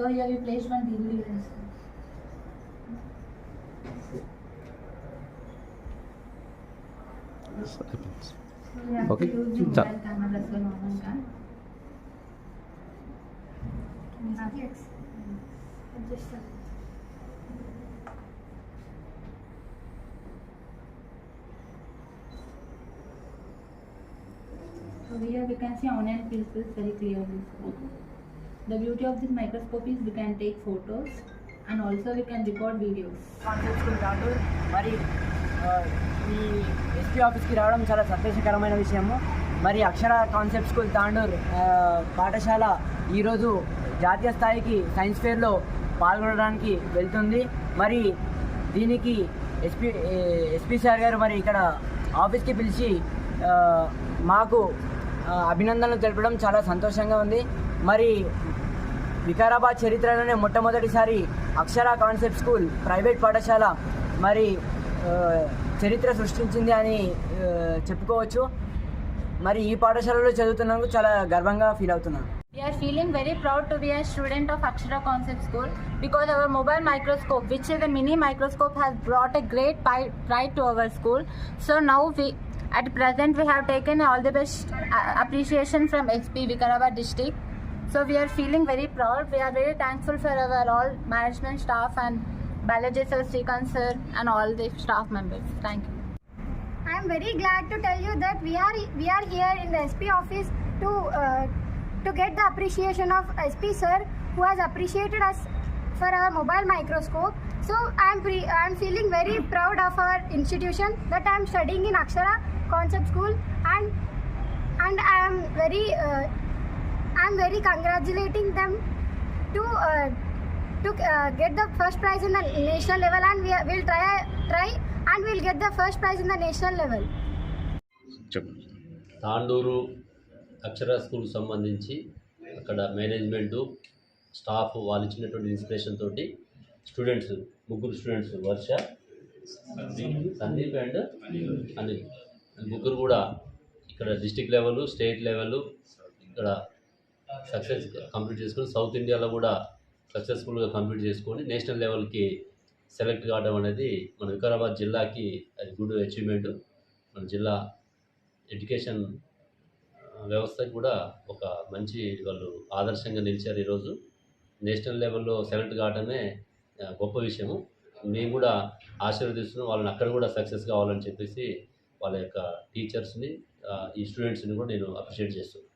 So here we placed one DVD lens. This happens. So we have okay. to use the mobile camera plus the normal camera. We have to adjust that. So here we can see onion pieces very clearly. Okay. The beauty of this microscope is we can take photos and also we can record videos. Concept school మరి ఈ SP ఆఫీస్కి రావడం చాలా సంతోషకరమైన విషయము. మరి అక్షర concept school Tandur పాఠశాల ఈరోజు జాతీయ స్థాయికి సైన్స్ ఫేర్లో పాల్గొనడానికి వెళ్తుంది. మరి దీనికి ఎస్పీ ఎస్పీ సార్ గారు మరి ఇక్కడ ఆఫీస్కి పిలిచి మాకు అభినందనలు తెలపడం చాలా సంతోషంగా ఉంది. మరి వికారాబాద్ చరిత్రలోనే మొట్టమొదటిసారి అక్షర కాన్సెప్ట్ స్కూల్ ప్రైవేట్ పాఠశాల మరి ఆ, చరిత్ర సృష్టించింది అని ఆ, చెప్పుకోవచ్చు మరి ఈ పాఠశాలలో చదువుతున్నందుకు చాలా గర్వంగా ఫీల్ అవుతున్నాను We are feeling very proud to be a student of Akshara Concept School because our mobile microscope, which is a mini microscope, has brought a great pi- pride to our school. So now we, at present, we have taken all the best uh, appreciation from XP Vikarabad district. So we are feeling very proud. We are very thankful for our all management staff and Balaji sir, Srikanth sir, and all the staff members. Thank you. I am very glad to tell you that we are we are here in the SP office to uh, to get the appreciation of SP sir who has appreciated us for our mobile microscope. So I am I am feeling very proud of our institution that I am studying in Akshara Concept School and and I am very uh, I am very congratulating them to to get the first prize in the national level and will try try and will get the first prize in the national level Tandur Akshara school సంబంధించి అక్కడ management staff వాళ్ళు ఇచ్చినటువంటి inspiration తోటి students ముగ్గురు students Varsha Sandeep and Anil ముగ్గురు కూడా ఇక్కడ district level state level ఇక్కడ సక్సెస్ కంప్లీట్ చేసుకొని సౌత్ ఇండియాలో కూడా సక్సెస్ఫుల్గా కంప్లీట్ చేసుకొని నేషనల్ లెవెల్కి సెలెక్ట్ కావడం అనేది మన వికారాబాద్ జిల్లాకి అది గుడ్ అచీవ్మెంట్ మన జిల్లా ఎడ్యుకేషన్ వ్యవస్థ కూడా ఒక మంచి వాళ్ళు ఆదర్శంగా నిలిచారు ఈరోజు. నేషనల్ లెవెల్లో సెలెక్ట్ కావడమే గొప్ప విషయము. మేము కూడా ఆశీర్వదిస్తున్నాం. వాళ్ళని అక్కడ కూడా సక్సెస్ కావాలని చెప్పేసి వాళ్ళ యొక్క టీచర్స్ని ఈ స్టూడెంట్స్ని కూడా నేను అప్రిషియేట్ చేస్తున్నాను.